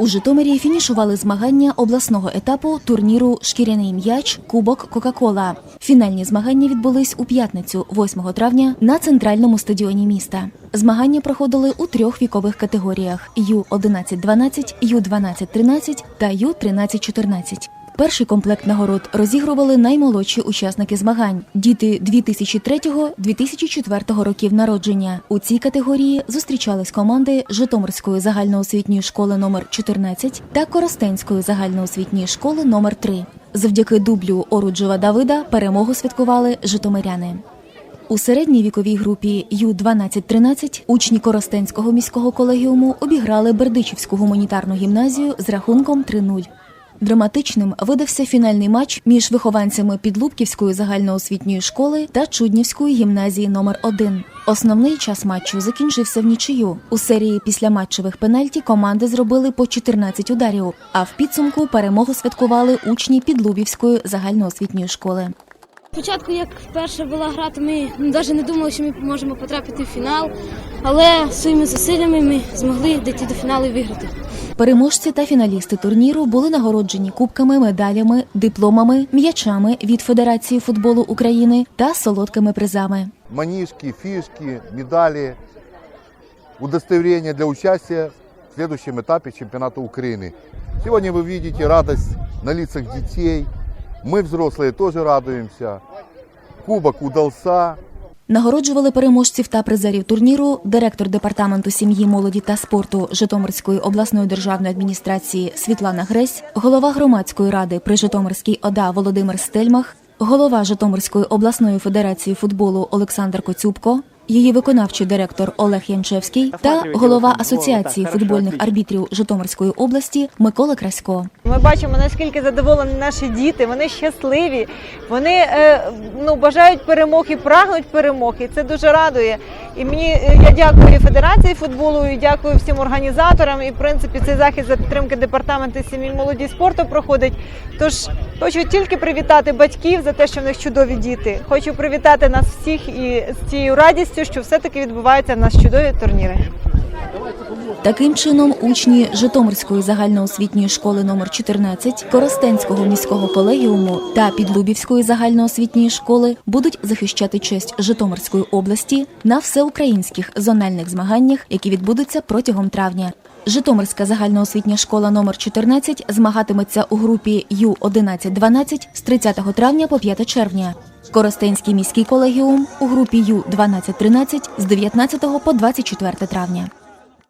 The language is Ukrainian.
У Житомирі фінішували змагання обласного етапу турніру Шкіряний м'яч Кубок Кока-Кола. Фінальні змагання відбулись у п'ятницю, 8 травня, на центральному стадіоні міста. Змагання проходили у трьох вікових категоріях: Ю-11-12, Ю-12-13 та Ю-13-14. Перший комплект нагород розігрували наймолодші учасники змагань діти 2003-2004 років народження. У цій категорії зустрічались команди Житомирської загальноосвітньої школи номер 14 та Коростенської загальноосвітньої школи номер 3 Завдяки дублю Оруджева Давида перемогу святкували житомиряни. У середній віковій групі Ю-12-13 учні Коростенського міського колегіуму обіграли Бердичівську гуманітарну гімназію з рахунком 3-0. Драматичним видався фінальний матч між вихованцями Підлубківської загальноосвітньої школи та Чуднівської гімназії номер 1 Основний час матчу закінчився в нічию. У серії післяматчевих пенальті команди зробили по 14 ударів, а в підсумку перемогу святкували учні Підлубівської загальноосвітньої школи. Спочатку, як вперше була гра, то ми навіть не думали, що ми можемо потрапити в фінал, але своїми зусиллями ми змогли дійти до фіналу і виграти. Переможці та фіналісти турніру були нагороджені кубками, медалями, дипломами, м'ячами від Федерації футболу України та солодкими призами. манишки, фишки, медали, удостоверения для участия в следующем этапе чемпионата Украины. Сегодня вы видите радость на лицах детей. Мы, взрослые, тоже радуемся. Кубок удался. Нагороджували переможців та призерів турніру директор департаменту сім'ї, молоді та спорту Житомирської обласної державної адміністрації Світлана Гресь, голова громадської ради при Житомирській ОДА Володимир Стельмах, голова Житомирської обласної федерації футболу Олександр Коцюбко, її виконавчий директор Олег Янчевський та голова Асоціації футбольних арбітрів Житомирської області Микола Красько. Ми бачимо наскільки задоволені наші діти. Вони щасливі, вони е, ну бажають перемог і прагнуть перемог. І це дуже радує. І мені е, я дякую Федерації футболу, і дякую всім організаторам. І в принципі цей захід за підтримки департаменту сім'ї молоді спорту проходить. Тож хочу тільки привітати батьків за те, що в них чудові діти. Хочу привітати нас всіх і з цією радістю, що все-таки відбуваються в чудові турніри. Таким чином, учні Житомирської загальноосвітньої школи номер 14 Коростенського міського колегіуму та Підлубівської загальноосвітньої школи будуть захищати честь Житомирської області на всеукраїнських зональних змаганнях, які відбудуться протягом травня. Житомирська загальноосвітня школа номер 14 змагатиметься у групі Ю-11-12 з 30 травня по 5 червня. Коростенський міський колегіум у групі Ю-12-13 з 19 по 24 травня.